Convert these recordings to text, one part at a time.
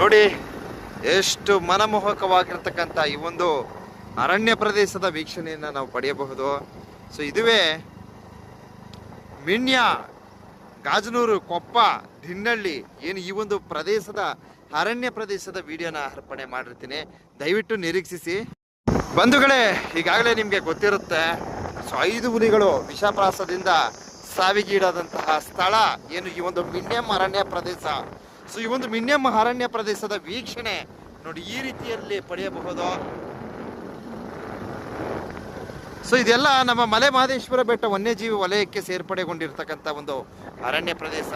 ನೋಡಿ, ಎಷ್ಟು ಮನಮೋಹಕವಾಗಿರ್ತಕ್ಕಂಥ ಈ ಒಂದು ಅರಣ್ಯ ಪ್ರದೇಶದ ವೀಕ್ಷಣೆಯನ್ನು ನಾವು ಪಡೆಯಬಹುದು. ಸೊ ಇದುವೇ ಮಿಣ್ಯ, ಗಾಜನೂರು, ಕೊಪ್ಪ ದಿನ್ನಳ್ಳಿ ಏನು ಈ ಒಂದು ಪ್ರದೇಶದ ಅರಣ್ಯ ಪ್ರದೇಶದ ವಿಡಿಯೋನ ಅರ್ಪಣೆ ಮಾಡಿರ್ತೀನಿ. ದಯವಿಟ್ಟು ನಿರೀಕ್ಷಿಸಿ. ಬಂಧುಗಳೇ, ಈಗಾಗಲೇ ನಿಮಗೆ ಗೊತ್ತಿರುತ್ತೆ, ಸೊ ಐದು ಹುಲಿಗಳು ವಿಷಪ್ರಾಸದಿಂದ ಸಾವಿಗೀಡಾದಂತಹ ಸ್ಥಳ ಏನು ಈ ಒಂದು ಮಿಣ್ಯಂ ಅರಣ್ಯ ಪ್ರದೇಶ. ಸೊ ಈ ಒಂದು ಮಿನ್ಯಂ ಅರಣ್ಯ ಪ್ರದೇಶದ ವೀಕ್ಷಣೆ ನೋಡಿ ಈ ರೀತಿಯಲ್ಲಿ ಪಡೆಯಬಹುದು? ಸೊ ಇದೆಲ್ಲ ನಮ್ಮ ಮಲೆ ಮಹದೇಶ್ವರ ಬೆಟ್ಟ ವನ್ಯಜೀವಿ ವಲಯಕ್ಕೆ ಸೇರ್ಪಡೆಗೊಂಡಿರ್ತಕ್ಕಂಥ ಒಂದು ಅರಣ್ಯ ಪ್ರದೇಶ.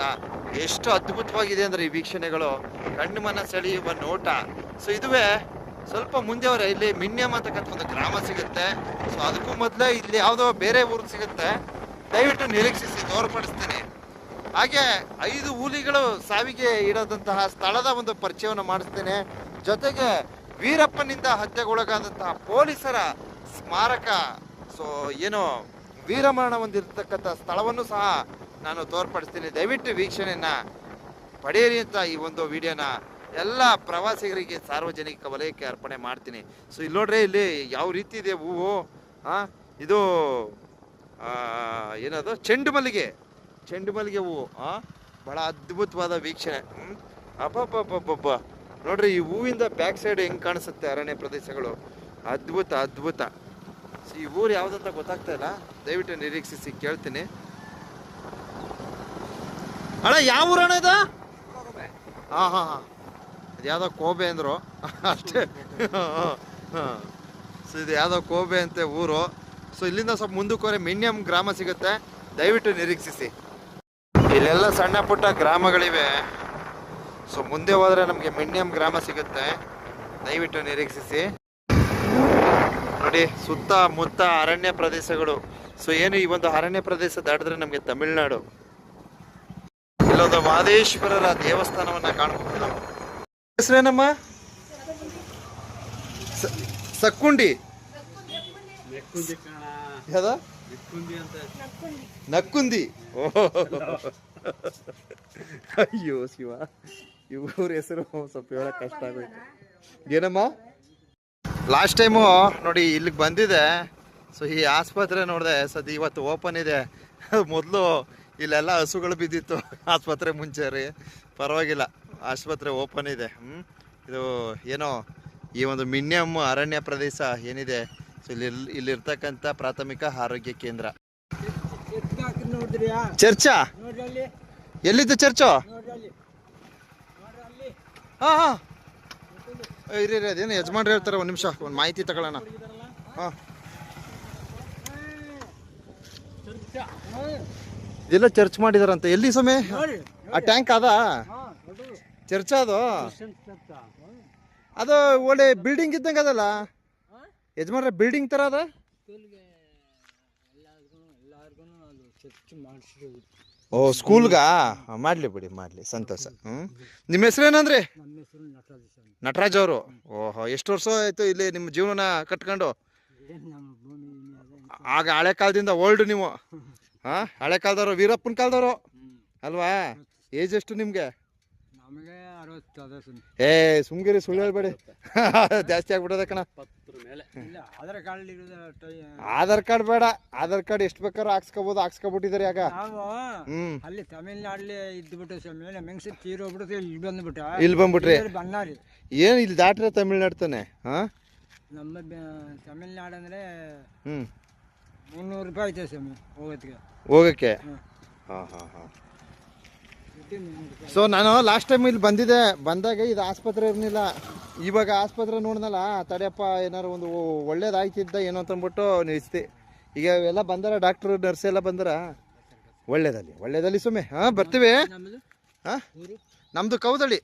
ಎಷ್ಟು ಅದ್ಭುತವಾಗಿದೆ ಅಂದರೆ ಈ ವೀಕ್ಷಣೆಗಳು. ಕಣ್ಣು ಮನ ಸೆಳೆಯುವ ನೋಟ. ಸೊ ಇದುವೇ ಸ್ವಲ್ಪ ಮುಂದೆ ಅವರ, ಇಲ್ಲಿ ಮಿನ್ಯಂ ಅಂತಕ್ಕಂಥ ಒಂದು ಗ್ರಾಮ ಸಿಗುತ್ತೆ. ಸೊ ಅದಕ್ಕೂ ಮೊದಲೇ ಇಲ್ಲಿ ಯಾವುದೋ ಬೇರೆ ಊರು ಸಿಗುತ್ತೆ. ದಯವಿಟ್ಟು ನಿರೀಕ್ಷಿಸಿ, ತೋರ್ಪಡಿಸ್ತೀನಿ. ಹಾಗೆ ಐದು ಹುಲಿಗಳು ಸಾವಿಗೆ ಇಡದಂತಹ ಸ್ಥಳದ ಒಂದು ಪರಿಚಯವನ್ನು ಮಾಡಿಸ್ತೇನೆ. ಜೊತೆಗೆ ವೀರಪ್ಪನಿಂದ ಹತ್ಯೆಗೊಳಗಾದಂತಹ ಪೊಲೀಸರ ಸ್ಮಾರಕ, ಸೊ ಏನು ವೀರಮರಣ ಹೊಂದಿರತಕ್ಕಂಥ ಸ್ಥಳವನ್ನು ಸಹ ನಾನು ತೋರ್ಪಡಿಸ್ತೀನಿ. ದಯವಿಟ್ಟು ವೀಕ್ಷಣೆಯನ್ನ ಪಡೆಯಿರಿ ಅಂತ ಈ ಒಂದು ವಿಡಿಯೋನ ಎಲ್ಲ ಪ್ರವಾಸಿಗರಿಗೆ ಸಾರ್ವಜನಿಕ ವಲಯಕ್ಕೆ ಅರ್ಪಣೆ ಮಾಡ್ತೀನಿ. ಸೊ ಇಲ್ಲಿ ನೋಡ್ರಿ, ಇಲ್ಲಿ ಯಾವ ರೀತಿ ಇದೆ ಹೂವು ಇದು ಏನದು, ಚೆಂಡು ಮಲ್ಲಿಗೆ. ಚೆಂಡು ಮಲ್ಲಿಗೆ ಹೂವು, ಆ? ಬಹಳ ಅದ್ಭುತವಾದ ವೀಕ್ಷಣೆ. ಅಬ್ಬಬ್ಬಬ್ಬಬ್ಬ ನೋಡ್ರಿ, ಈ ಹೂವಿಂದ ಬ್ಯಾಕ್ ಸೈಡ್ ಹೆಂಗ್ ಕಾಣಿಸುತ್ತೆ ಅರಣ್ಯ ಪ್ರದೇಶಗಳು? ಅದ್ಭುತ ಅದ್ಭುತ. ಈ ಊರು ಯಾವ್ದಂತ ಗೊತ್ತಾಗ್ತಾ ಇಲ್ಲ. ದಯವಿಟ್ಟು ನಿರೀಕ್ಷಿಸಿ, ಕೇಳ್ತೀನಿ. ಅಣ್ಣ, ಯಾವ ಊರಣ್ಣ ಇದು? ಹಾ ಹಾ ಹಾ. ಅದು ಯಾವ್ದೋ ಕೋಬೆ ಅಂದ್ರು. ಅಷ್ಟೇ. ಸೊ ಇದು ಯಾವ್ದೋ ಕೋಬೆ ಅಂತೆ ಊರು. ಸೊ, ಇಲ್ಲಿಂದ ಸ್ವಲ್ಪ ಮುಂದಕ್ಕೆ ಹೋದ್ರೆ ಮಿನಿಯಮ್ ಗ್ರಾಮ ಸಿಗುತ್ತೆ. ದಯವಿಟ್ಟು ನಿರೀಕ್ಷಿಸಿ. ಇಲ್ಲೆಲ್ಲ ಸಣ್ಣ ಪುಟ್ಟ ಗ್ರಾಮಗಳಿವೆ. ಸೊ ಮುಂದೆ ಹೋದ್ರೆ ನಮಗೆ ಮಿಂಡಿಯಂ ಗ್ರಾಮ ಸಿಗುತ್ತೆ. ದಯವಿಟ್ಟು ನಿರೀಕ್ಷಿಸಿ. ನೋಡಿ ಸುತ್ತ ಮುತ್ತ ಅರಣ್ಯ ಪ್ರದೇಶಗಳು. ಸೊ ಏನು ಈ ಒಂದು ಅರಣ್ಯ ಪ್ರದೇಶ ದಾಟಿದ್ರೆ ನಮಗೆ ತಮಿಳುನಾಡು. ಇಲ್ಲೊಂದು ಮಾದೇಶ್ವರರ ದೇವಸ್ಥಾನವನ್ನ ಕಾಣಬಹುದು ಹೆಸರೇನಮ್ಮ? ಸ- ಸಕ್ಕುಂಡಿ. ನಕ್ಕುಂದಿ. ಓಹೋ. ಅಯ್ಯೋ ಶಿವ ಇವ್ರ ಹೆಸರು ಸ್ವಲ್ಪ ಹೇಳಕ್ ಕಷ್ಟ ಆಗೋಯ್ತು ಏನಮ್ಮ ಲಾಸ್ಟ್ ಟೈಮು ನೋಡಿ ಇಲ್ಲಿಗೆ ಬಂದಿದೆ. ಸೊ ಈ ಆಸ್ಪತ್ರೆ ನೋಡಿದೆ ಸದ್ಯ ಇವತ್ತು ಓಪನ್ ಇದೆ. ಮೊದಲು ಇಲ್ಲೆಲ್ಲ ಹಸುಗಳು ಬಿದ್ದಿತ್ತು. ಆಸ್ಪತ್ರೆ ಮುಂಚೆ ರೀ. ಪರವಾಗಿಲ್ಲ ಆಸ್ಪತ್ರೆ ಓಪನ್ ಇದೆ. ಹ್ಮ್? ಇದು ಏನೋ ಈ ಒಂದು ಮಿನ್ಯಮ್ ಅರಣ್ಯ ಪ್ರದೇಶ ಏನಿದೆ. ಸೊ ಇಲ್ಲಿ ಇಲ್ಲಿರ್ತಕ್ಕಂಥ ಪ್ರಾಥಮಿಕ ಆರೋಗ್ಯ ಕೇಂದ್ರ. ಚರ್ಚಾ? ಎಲ್ಲಿದ್ದು ಚರ್ಚು? ಹಾಂ ಹಾಂ. ಇರಿ ರೀ ಅದೇನು ಯಜಮಾನ್ರು ಹೇಳ್ತಾರೆ ಒಂದು ನಿಮಿಷ ಒಂದು ಮಾಹಿತಿ ತಗೊಳ್ಳೋಣ. ಹಾಂ. ಇದೆಲ್ಲ ಚರ್ಚ್ ಮಾಡಿದಾರಂತೆ. ಎಲ್ಲಿ ಸಮಯ ಆ ಟ್ಯಾಂಕ್ ಅದ? ಚರ್ಚ ಅದು? ಅದು ಒಳ್ಳೆ ಬಿಲ್ಡಿಂಗ್ ಇದ್ದಂಗೆ ಅದಲ್ಲ? ಯಜಮಾನ್ರ ಬಿಲ್ಡಿಂಗ್ ಥರ ಅದು ಚರ್ಚ್ ಮಾಡಿಸಿರೋದು. ಓ, ಸ್ಕೂಲ್ಗಾ? ಮಾಡಲಿ ಬಿಡಿ, ಮಾಡಲಿ. ಸಂತೋಷ. ಹ್ಞೂ ನಿಮ್ಮ ಹೆಸರೇನಂದ್ರಿ? ನಟರಾಜ್ ಅವರು. ಓಹೋ, ಎಷ್ಟು ವರ್ಷ ಆಯ್ತು ಇಲ್ಲಿ ನಿಮ್ಮ ಜೀವನ ಕಟ್ಕೊಂಡು. ಆಗ ಹಳೆ ಕಾಲದಿಂದ ಓಲ್ಡ್ ನೀವು. ಹಾಂ, ಹಳೆ ಕಾಲದವರು, ವೀರಪ್ಪನ ಕಾಲದವರು. ಅಲ್ವಾ? ಏಜ್ ಎಷ್ಟು ನಿಮಗೆ ನಮಗೆ ಅರವತ್ತು ಅದ ಸ್ವಾಮಿ ಏ ಸುಮ್ಗಿರಿ ಸುಳ್ಳು ಹೇಳ್ಬೇಡಿ. ಜಾಸ್ತಿ ಆಗ್ಬಿಡೋದ ಕಣ. ಇಲ್ಲ ಆಧಾರ್ ಕಾರ್ಡ್ ಟೈ- ಆಧಾರ್ ಕಾರ್ಡ್ ಬೇಡ. ಆಧಾರ್ ಕಾರ್ಡ್ ಎಷ್ಟು ಬೇಕಾದ್ರೂ ಹಾಕ್ಸ್ಕೋಬಹುದು ಹಾಕ್ಸ್ಕೊಬಿಟ್ಟಿದ್ದಾರೆ ಯಾಕ ಅಲ್ಲಿ ತಮಿಳ್ನಾಡಲ್ಲಿ ಇದ್ಬಿಟ್ಟು ಹೆಂಗಸ ತೀರೋಗ್ಬಿಟ್ಟು ಇಲ್ಲಿ ಬಂದ್ಬಿಟ್ಟ. ಇಲ್ಲಿ ಬಂದ್ಬಿಟ್ರಿ. ಬಣ್ಣಾರಿ ಏನು ಇಲ್ಲಿ ದಾಟ್ರೆ ತಮಿಳ್ನಾಡು ತಾನೆ? ಹಾಂ? ನಮ್ಮ ತಮಿಳ್ನಾಡು ಅಂದರೆ ಹ್ಞೂ ಮುನ್ನೂರು ರೂಪಾಯಿ ಐತೆ ಸ್ವಾಮಿ ಹೋಗೋದಕ್ಕೆ. ಹೋಗಕ್ಕೆ. ಹಾಂ ಹಾಂ ಹಾಂ. ಸೊ ನಾನು ಲಾಸ್ಟ್ ಟೈಮ್ ಇಲ್ಲಿ ಬಂದಿದ್ದೆ. ಬಂದಾಗ ಇದು ಆಸ್ಪತ್ರೆ ಇರಲಿಲ್ಲ. ಇವಾಗ ಆಸ್ಪತ್ರೆ ನೋಡಿದ್ನಲ್ಲ ತಡೆಯಪ್ಪ ಏನಾರು ಒಂದು ಒಳ್ಳೇದಾಯ್ತಿದ್ದ ಏನೋ ಅಂತ ಅಂದ್ಬಿಟ್ಟು ನಿಲ್ಲಿಸ್ತಿ ಈಗ ಎಲ್ಲ ಬಂದಾರ ಡಾಕ್ಟ್ರು ನರ್ಸ್ ಎಲ್ಲ ಬಂದಾರ? ಒಳ್ಳೇದಲ್ಲಿ ಒಳ್ಳೇದಲ್ಲಿ ಸುಮ್ಮನೆ. ಹಾಂ, ಬರ್ತೀವಿ. ಹಾಂ? ನಮ್ಮದು ಕೌದಳ್ಳಿ.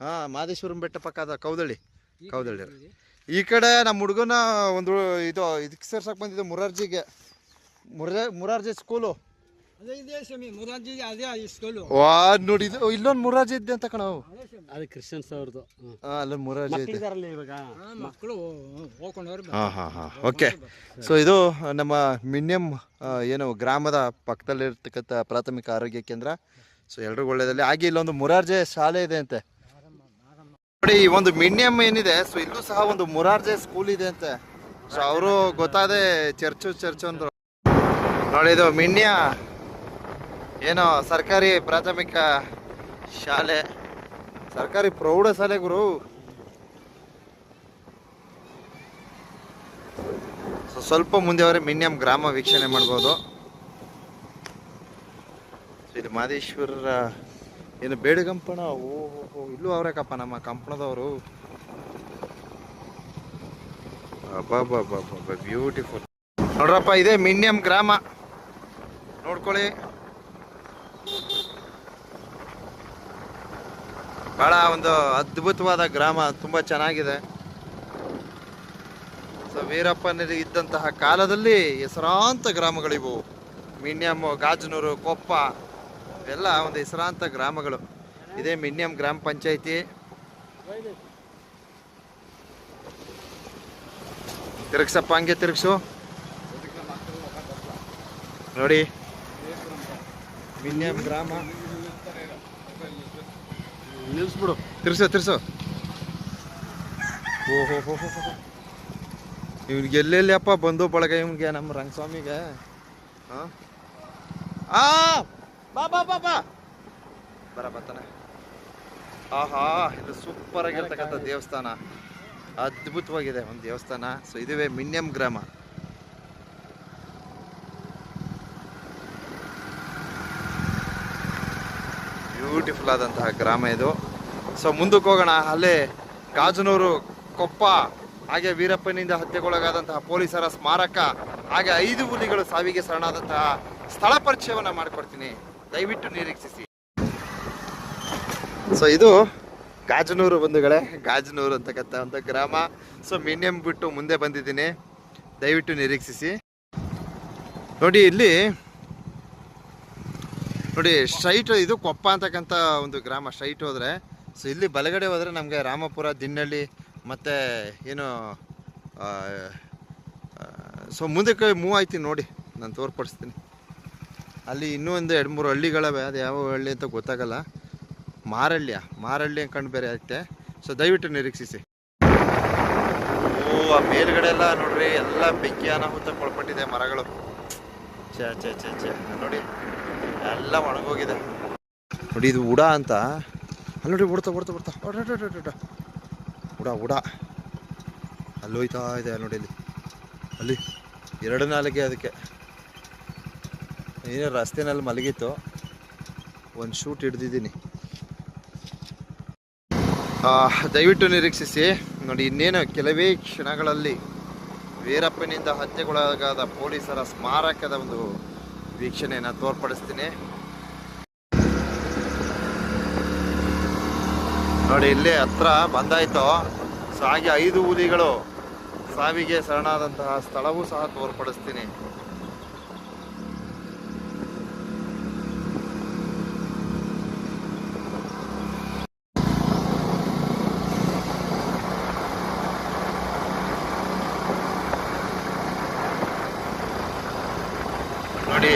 ಹಾಂ, ಮಾದೇಶ್ವರಂ ಬೆಟ್ಟ ಪಕ್ಕ ಅದ ಕೌದಳ್ಳಿ ಕೌದಳ್ಳಿ ಈ ಕಡೆ ನಮ್ಮ ಹುಡುಗನ ಒಂದು ಇದು, ಇದಕ್ಕೆ ಸೇರ್ಸಕ್ಕೆ ಬಂದಿದ್ದೆ ಮುರಾರ್ಜಿಗೆ. ಮುರ ಮುರಾರ್ಜಿ ಸ್ಕೂಲು ವಾ ನೋಡಿ ಇಲ್ಲೊಂದು ಮುರಾರ್ಜಿ ಇದ್ದೆ ಅಂತ ಕಣವು ಅದೇ ಕ್ರಿಶ್ಚಿಯನ್ಸ್ ಅವ್ರದ್ದು ಹಾಂ ಅಲ್ಲೊಂದು ಮುರಾರ್ಜಿ ಇದೆ. ಮಕ್ಕಳು ಹಾಂ ಹಾಂ ಹಾಂ ಓಕೆ. ಸೊ ಇದು ನಮ್ಮ ಮಿನ್ಯಂ ಏನು ಗ್ರಾಮದ ಪಕ್ಕದಲ್ಲಿರ್ತಕ್ಕಂಥ ಪ್ರಾಥಮಿಕ ಆರೋಗ್ಯ ಕೇಂದ್ರ. ಸೊ ಎಲ್ರಿಗೂ ಒಳ್ಳೆಯದಲ್ಲಿ. ಹಾಗೆ ಇಲ್ಲೊಂದು ಮುರಾರ್ಜೆ ಶಾಲೆ ಇದೆ ಅಂತೆ. ನೋಡಿ ಈ ಒಂದು ಮಿನಿಯಂ ಏನಿದೆ ಸೊ ಇಲ್ಲೂ ಸಹ ಒಂದು ಮುರಾರ್ಜೆ ಸ್ಕೂಲ್ ಇದೆ ಅಂತೆ. ಸೊ ಅವರು ಗೊತ್ತಾದೆ ಚರ್ಚು ಚರ್ಚು ಅಂದರು. ನೋಡಿ ಇದು ಮಿನ್ಯ ಏನೋ ಸರ್ಕಾರಿ ಪ್ರಾಥಮಿಕ ಶಾಲೆ. ಸರ್ಕಾರಿ ಪ್ರೌಢ ಶಾಲೆ ಗುರು. ಸೊ ಸ್ವಲ್ಪ ಮುಂದೆ ಅವರೇ ಮಿನ್ಯಂ ಗ್ರಾಮ ವೀಕ್ಷಣೆ ಮಾಡ್ಬೋದು. ಇದು ಮಾದೇಶ್ವರರ ಏನು ಬೇಡಗಂಪಣ? ಓಹೋ ಇಲ್ಲೂ ಅವ್ರೇಕಪ್ಪ ನಮ್ಮ ಕಂಪಣದವರು ಬ್ಯೂಟಿಫುಲ್ ನೋಡ್ರಪ್ಪ ಇದೇ ಮಿನ್ಯಂ ಗ್ರಾಮ. ನೋಡ್ಕೊಳ್ಳಿ. ಬಹಳ ಒಂದು ಅದ್ಭುತವಾದ ಗ್ರಾಮ, ತುಂಬ ಚೆನ್ನಾಗಿದೆ. ಸೊ, ವೀರಪ್ಪನಲ್ಲಿ ಇದ್ದಂತಹ ಕಾಲದಲ್ಲಿ ಹೆಸರಾಂತ ಗ್ರಾಮಗಳಿವು. ಮಿಣ್ಯಮ್ ಗಾಜನೂರು, ಕೊಪ್ಪ ಇವೆಲ್ಲ ಒಂದು ಹೆಸರಾಂತ ಗ್ರಾಮಗಳು. ಇದೇ ಮಿಣ್ಯಂ ಗ್ರಾಮ ಪಂಚಾಯಿತಿ. ತಿರುಗ್ಸಪ್ಪ, ಹಂಗೆ ತಿರುಗ್ಸು. ನೋಡಿ. ಮಿನ್ಯಂ ಗ್ರಾಮ. ನಿಲ್ಸ್ಬಿಡು. ತಿರ್ಸು ತಿರ್ಸು. ಓಹೋ ಹೋ ಹೋ ಹೋ ಇವ್ನಿಗೆ ಎಲ್ಲೆಲ್ಲಪ್ಪ ಬಂದು ಬಳಗ ಇವ್ನಿಗೆ ನಮ್ಮ ರಂಗಸ್ವಾಮಿಗೆ? ಹಾ? ಆ! ಬಾ ಬಾ ಬಾ ಬಾ. ಬರ ಬರ್ತಾನೆ ಆಹಾ ಇದು ಸೂಪರ್ ಆಗಿರ್ತಕ್ಕಂಥ ದೇವಸ್ಥಾನ. ಅದ್ಭುತವಾಗಿದೆ ಒಂದು ದೇವಸ್ಥಾನ. ಸೊ ಇದುವೇ ಮಿನ್ಯಂ ಗ್ರಾಮ. ಬ್ಯೂಟಿಫುಲ್ ಆದಂತಹ ಗ್ರಾಮ ಇದು. ಸೊ ಮುಂದಕ್ಕೆ ಹೋಗೋಣ. ಅಲ್ಲೇ ಗಾಜನೂರು ಕೊಪ್ಪ, ಹಾಗೆ ವೀರಪ್ಪನಿಂದ ಹತ್ಯೆಗೊಳಗಾದಂತಹ ಪೊಲೀಸರ ಸ್ಮಾರಕ, ಹಾಗೆ ಐದು ಹುಲಿಗಳು ಸಾವಿಗೆ ಶರಣಾದಂತಹ ಸ್ಥಳ ಪರಿಚಯವನ್ನು ಮಾಡಿಕೊಡ್ತೀನಿ. ದಯವಿಟ್ಟು ನಿರೀಕ್ಷಿಸಿ. ಸೊ ಇದು ಗಾಜನೂರು ಬಂಧುಗಳೇ. ಗಾಜನೂರು ಅಂತಕ್ಕಂಥ ಒಂದು ಗ್ರಾಮ. ಸೊ ಮಿನಿಯಂ ಬಿಟ್ಟು ಮುಂದೆ ಬಂದಿದ್ದೀನಿ. ದಯವಿಟ್ಟು ನಿರೀಕ್ಷಿಸಿ. ನೋಡಿ, ಇಲ್ಲಿ ನೋಡಿ ಸ್ಟ್ರೈಟ್ ಇದು ಕೊಪ್ಪ ಅಂತಕ್ಕಂಥ ಒಂದು ಗ್ರಾಮ ಸ್ಟ್ರೈಟ್ ಹೋದ್ರೆ. ಸೊ ಇಲ್ಲಿ ಬಲಗಡೆ ಹೋದ್ರೆ ನಮಗೆ ರಾಮಪುರ ದಿನ್ನಳ್ಳಿ ಮತ್ತು ಏನು ಸೊ ಮುಂದಕ್ಕೆ ಮೂವ್ ಆಯ್ತೀನಿ ನೋಡಿ, ನಾನು ತೋರ್ಪಡಿಸ್ತೀನಿ. ಅಲ್ಲಿ ಇನ್ನೂ ಒಂದು ಎರಡು ಮೂರು ಹಳ್ಳಿಗಳವೆ, ಅದು ಯಾವ ಹಳ್ಳಿ ಅಂತ ಗೊತ್ತಾಗಲ್ಲ. ಮಾರಳ್ಳಿಯ, ಮಾರಳ್ಳಿ ಅನ್ಕೊಂಡು ಬೇರೆ ಐತೆ. ಸೊ ದಯವಿಟ್ಟು ನಿರೀಕ್ಷಿಸಿ. ಓ, ಆ ಮೇಲ್ಗಡೆ ಎಲ್ಲ ನೋಡ್ರಿ, ಎಲ್ಲ ಬೆಂಕಿ ಅನಾಹುತಕ್ಕೊಳ್ಪಟ್ಟಿದೆ ಮರಗಳು. ನೋಡಿ, ಎಲ್ಲ ಒಣಗೋಗಿದೆ. ನೋಡಿ, ಇದು ಉಡ ಅಂತ. ಅಲ್ಲಿ ನೋಡಿ ಓಡ್ತಾ ಓಡ್ತಾ ಓಡ ಉಡ ಉಡ. ಅಲ್ಲಿ ಹೋಯ್ತಾ ಇದೆ ನೋಡಿ ಇಲ್ಲಿ. ಅಲ್ಲಿ ಎರಡು ನಾಲಿಗೆ ಅದಕ್ಕೆ. ಏನೇ ರಸ್ತೆನಲ್ಲಿ ಮಲಗಿತ್ತು, ಒಂದು ಶೂಟ್ ಹಿಡ್ದಿದ್ದೀನಿ. ದಯವಿಟ್ಟು ನಿರೀಕ್ಷಿಸಿ. ನೋಡಿ, ಇನ್ನೇನು ಕೆಲವೇ ಕ್ಷಣಗಳಲ್ಲಿ ವೀರಪ್ಪನಿಂದ ಹತ್ಯೆಗೊಳಗಾದ ಪೊಲೀಸರ ಸ್ಮಾರಕದ ಒಂದು ವೀಕ್ಷಣೆಯನ್ನು ತೋರ್ಪಡಿಸ್ತೀನಿ. ನೋಡಿ, ಇಲ್ಲಿ ಹತ್ರ ಬಂದಾಯ್ತು. ಸೊ, ಹಾಗೆ ಐದು ಹುಲಿಗಳು ಸಾವಿಗೆ ಶರಣಾದಂತಹ ಸ್ಥಳವೂ ಸಹ ತೋರ್ಪಡಿಸ್ತೀನಿ ನೋಡಿ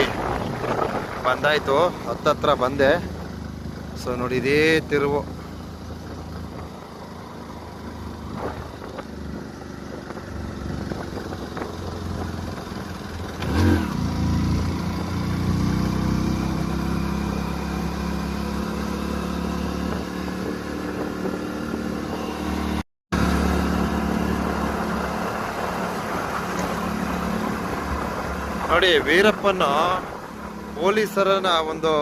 ಬಂದಾಯ್ತು ಹತ್ತತ್ರ ಬಂದೆ. ಸೊ ನೋಡಿ ಇದೇ ತಿರುವು. ನೋಡಿ ವೀರಪ್ಪನ ಪೊಲೀಸರನ ಒಂದು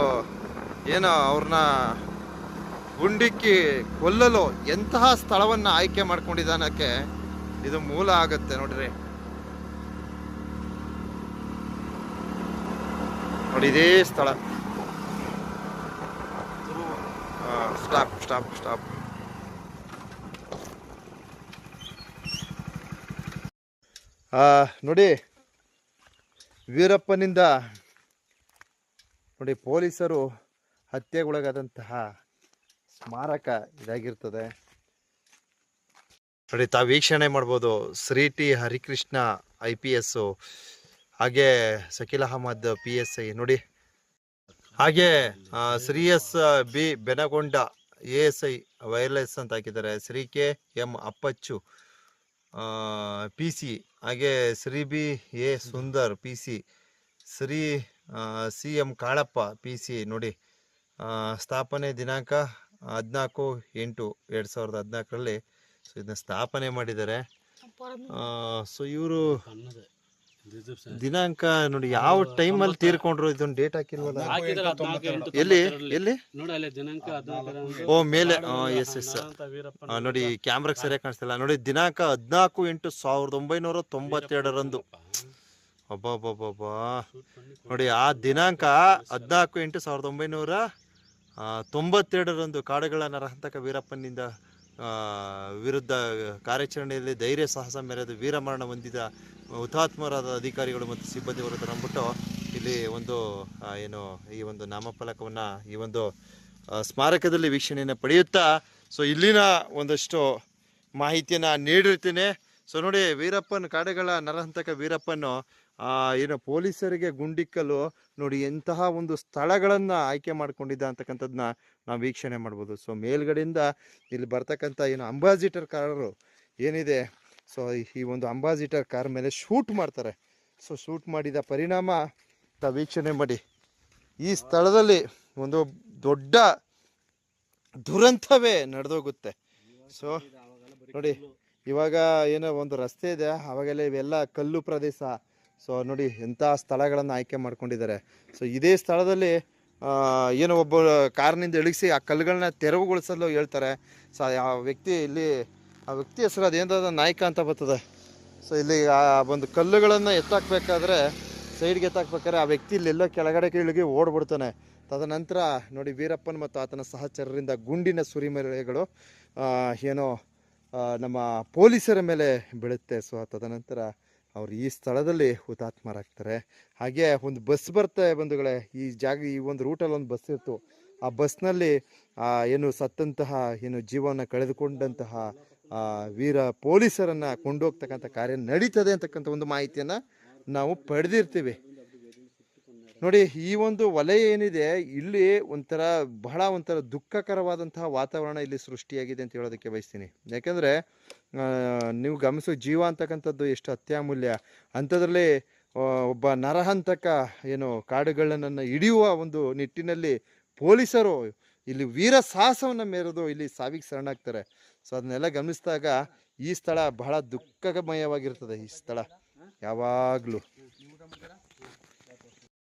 ಏನೋ ಅವ್ರನ್ನ ಗುಂಡಿಕ್ಕಿ ಕೊಲ್ಲಲು ಎಂತಹ ಸ್ಥಳವನ್ನ ಆಯ್ಕೆ ಮಾಡ್ಕೊಂಡಿದ್ದಾನಕ್ಕೆ ಇದು ಮೂಲ ಆಗುತ್ತೆ ನೋಡ್ರಿ. ನೋಡಿ ಇದೇ ಸ್ಥಳ. ಸ್ಟಾಪ್ ಸ್ಟಾಪ್ ಸ್ಟಾಪ್ ನೋಡಿ, ವೀರಪ್ಪನಿಂದ ನೋಡಿ, ಪೊಲೀಸರು ಹತ್ಯೆಗೊಳಗಾದಂತಹ ಸ್ಮಾರಕ ಇದಾಗಿರ್ತದೆ. ನೋಡಿ, ತಾವು ವೀಕ್ಷಣೆ ಮಾಡ್ಬೋದು. Shri T Harikrishna I P S ಹಾಗೆ Shakeel Ahmed P S I. ನೋಡಿ, ಹಾಗೆ Shri S, B, Benagonda A S I wireless ಅಂತ ಹಾಕಿದ್ದಾರೆ. Shri K M Appachu P C. ಹಾಗೆ Shri B A Sundar, P C. Shri C M Kalappa P C ನೋಡಿ ಆ, ಸ್ಥಾಪನೆ ದಿನಾಂಕ ಹದಿನಾಲ್ಕು ಎಂಟು ಎರಡು ಸಾವಿರದ ಹದಿನಾಲ್ಕರಲ್ಲಿ ಸೊ ಇದನ್ನ ಸ್ಥಾಪನೆ ಮಾಡಿದ್ದಾರೆ. ಸೊ ಇವರು ದಿನಾಂಕ ನೋಡಿ ಯಾವ ಟೈಮಲ್ಲಿ ತೀರ್ಕೊಂಡ್ರು ಇದೊಂದು ಡೇಟ್ ಹಾಕಿಲ್ವಲ್ಲ? ಎಲ್ಲಿ. ಎಲ್ಲಿ? ನೋಡಿ ಅಲ್ಲಿ ದಿನಾಂಕ ಓ ಮೇಲೆ. ಎಸ್ ಎಸ್. ನೋಡಿ ಕ್ಯಾಮ್ರಾಗೆ ಸರಿಯಾಗಿ ಕಾಣಿಸ್ತಿಲ್ಲ. ನೋಡಿ ದಿನಾಂಕ ಹದಿನಾಲ್ಕು ಎಂಟು ಸಾವಿರದ ಒಂಬೈನೂರ ತೊಂಬತ್ತೆರಡರಂದು. ಅಬ್ಬಬ್ಬಬ್ಬಬ್ಬಾ. ನೋಡಿ, ಆ ದಿನಾಂಕ ಹದಿನಾಲ್ಕು ಎಂಟು ಸಾವಿರದ ಒಂಬೈನೂರ ತೊಂಬತ್ತೆರಡರಂದು ಕಾಡುಗಳ ನರಹಂತಕ ವೀರಪ್ಪನಿಂದ ವಿರುದ್ಧ ಕಾರ್ಯಾಚರಣೆಯಲ್ಲಿ ಧೈರ್ಯ, ಸಾಹಸ ಮೆರೆದು ವೀರಮರಣ ಹೊಂದಿದ ಹುತಾತ್ಮರಾದ ಅಧಿಕಾರಿಗಳು ಮತ್ತು ಸಿಬ್ಬಂದಿ ವರ್ಗದ ನಂಬಿಟ್ಟು ಇಲ್ಲಿ ಒಂದು ಏನು, ಈ ಒಂದು ನಾಮಫಲಕವನ್ನು, ಈ ಒಂದು ಸ್ಮಾರಕದಲ್ಲಿ ವೀಕ್ಷಣೆಯನ್ನು ಪಡೆಯುತ್ತಾ, ಸೊ, ಇಲ್ಲಿನ ಒಂದಷ್ಟು ಮಾಹಿತಿಯನ್ನು ನೀಡಿರ್ತೀನಿ. ಸೊ, ನೋಡಿ, ವೀರಪ್ಪನ್, ಕಾಡುಗಳ ನರಹಂತಕ ವೀರಪ್ಪನು ಏನು ಪೊಲೀಸರಿಗೆ ಗುಂಡಿಕ್ಕಲು ನೋಡಿ ಎಂತಹ ಒಂದು ಸ್ಥಳಗಳನ್ನು ಆಯ್ಕೆ ಮಾಡ್ಕೊಂಡಿದ್ದ ಅಂತಕ್ಕಂಥದ್ದನ್ನ ನಾವು ವೀಕ್ಷಣೆ ಮಾಡ್ಬೋದು. ಸೊ, ಮೇಲ್ಗಡೆಯಿಂದ ಇಲ್ಲಿ ಬರ್ತಕ್ಕಂಥ ಏನು ಅಂಬಾಸಿಟರ್ ಕಾರರು ಏನಿದೆ, ಸೊ, ಈ ಒಂದು ಅಂಬಾಸಿಟರ್ ಕಾರ್ ಮೇಲೆ ಶೂಟ್ ಮಾಡ್ತಾರೆ. ಸೊ, ಶೂಟ್ ಮಾಡಿದ ಪರಿಣಾಮ ತ ವೀಕ್ಷಣೆ ಮಾಡಿ. ಈ ಸ್ಥಳದಲ್ಲಿ ಒಂದು ದೊಡ್ಡ ದುರಂತವೇ ನಡೆದೋಗುತ್ತೆ. ಸೊ, ನೋಡಿ, ಇವಾಗ ಏನೋ ಒಂದು ರಸ್ತೆ ಇದೆ, ಅವಾಗೆಲ್ಲ ಇವೆಲ್ಲ ಕಲ್ಲು ಪ್ರದೇಶ. ಸೊ ನೋಡಿ ಎಂಥ ಸ್ಥಳಗಳನ್ನು ಆಯ್ಕೆ ಮಾಡ್ಕೊಂಡಿದ್ದಾರೆ. ಸೊ ಇದೇ ಸ್ಥಳದಲ್ಲಿ ಏನೋ ಒಬ್ಬ ಕಾರ್ನಿಂದ ಇಳಿಸಿ ಆ ಕಲ್ಲುಗಳನ್ನ ತೆರವುಗೊಳಿಸಲು ಹೇಳ್ತಾರೆ. ಸೊ ಆ ವ್ಯಕ್ತಿ ಇಲ್ಲಿ ಆ ವ್ಯಕ್ತಿ ಹೆಸರು ಅದೇನಾದ ನಾಯಕ ಅಂತ ಬರ್ತದೆ. ಸೊ ಇಲ್ಲಿ ಆ ಒಂದು ಕಲ್ಲುಗಳನ್ನು ಎತ್ತಾಕ್ಬೇಕಾದ್ರೆ ಸೈಡ್ಗೆ ಎತ್ತಾಕ್ಬೇಕಾದ್ರೆ ಆ ವ್ಯಕ್ತಿ ಇಲ್ಲೆಲ್ಲ ಕೆಳಗಡೆ ಕೀಳಿಗೆ ಓಡ್ಬಿಡ್ತಾನೆ. ತದನಂತರ ನೋಡಿ ವೀರಪ್ಪನ್ ಮತ್ತು ಆತನ ಸಹಚರರಿಂದ ಗುಂಡಿನ ಸುರಿಮಳೆಗಳು ಆ, ಏನೋ ನಮ್ಮ ಪೊಲೀಸರ ಮೇಲೆ ಬೀಳುತ್ತೆ. ಸೊ ತದನಂತರ ಅವ್ರು ಈ ಸ್ಥಳದಲ್ಲಿ ಹುತಾತ್ಮರಾಗ್ತಾರೆ. ಹಾಗೆ ಒಂದು ಬಸ್ ಬರ್ತಾ ಬಂಧುಗಳೇ, ಈ ಜಾಗ, ಈ ಒಂದು ರೂಟಲ್ಲಿ ಒಂದು ಬಸ್ ಇತ್ತು. ಆ ಬಸ್ನಲ್ಲಿ ಏನು ಸತ್ತಂತಹ, ಏನು ಜೀವನ ಕಳೆದುಕೊಂಡಂತಹ ವೀರ ಪೊಲೀಸರನ್ನು ಕೊಂಡೋಗ್ತಕ್ಕಂಥ ಕಾರ್ಯ ನಡೀತದೆ ಅಂತಕ್ಕಂಥ ಒಂದು ಮಾಹಿತಿಯನ್ನು ನಾವು ಪಡೆದಿರ್ತೀವಿ. ನೋಡಿ, ಈ ಒಂದು ವಲಯ ಏನಿದೆ, ಇಲ್ಲಿ ಒಂಥರ ಬಹಳ ಒಂಥರ ದುಃಖಕರವಾದಂತಹ ವಾತಾವರಣ ಇಲ್ಲಿ ಸೃಷ್ಟಿಯಾಗಿದೆ ಅಂತ ಹೇಳೋದಕ್ಕೆ ಬಯಸ್ತೀನಿ. ಯಾಕೆಂದರೆ ನೀವು ಗಮನಿಸು, ಜೀವ ಅಂತಕ್ಕಂಥದ್ದು ಎಷ್ಟು ಅತ್ಯಮೂಲ್ಯ. ಅಂಥದ್ರಲ್ಲಿ ಒಬ್ಬ ನರಹಂತಕ ಏನು ಕಾಡುಗಳನ್ನು ಹಿಡಿಯುವ ಒಂದು ನಿಟ್ಟಿನಲ್ಲಿ ಪೊಲೀಸರು ಇಲ್ಲಿ ವೀರ ಸಾಹಸವನ್ನು ಮೇರೆದು ಇಲ್ಲಿ ಸಾವಿಗೆ ಶರಣಾಗ್ತಾರೆ. ಸೊ, ಅದನ್ನೆಲ್ಲ ಗಮನಿಸಿದಾಗ ಈ ಸ್ಥಳ ಬಹಳ ದುಃಖಮಯವಾಗಿರ್ತದೆ ಈ ಸ್ಥಳ. ಯಾವಾಗಲೂ.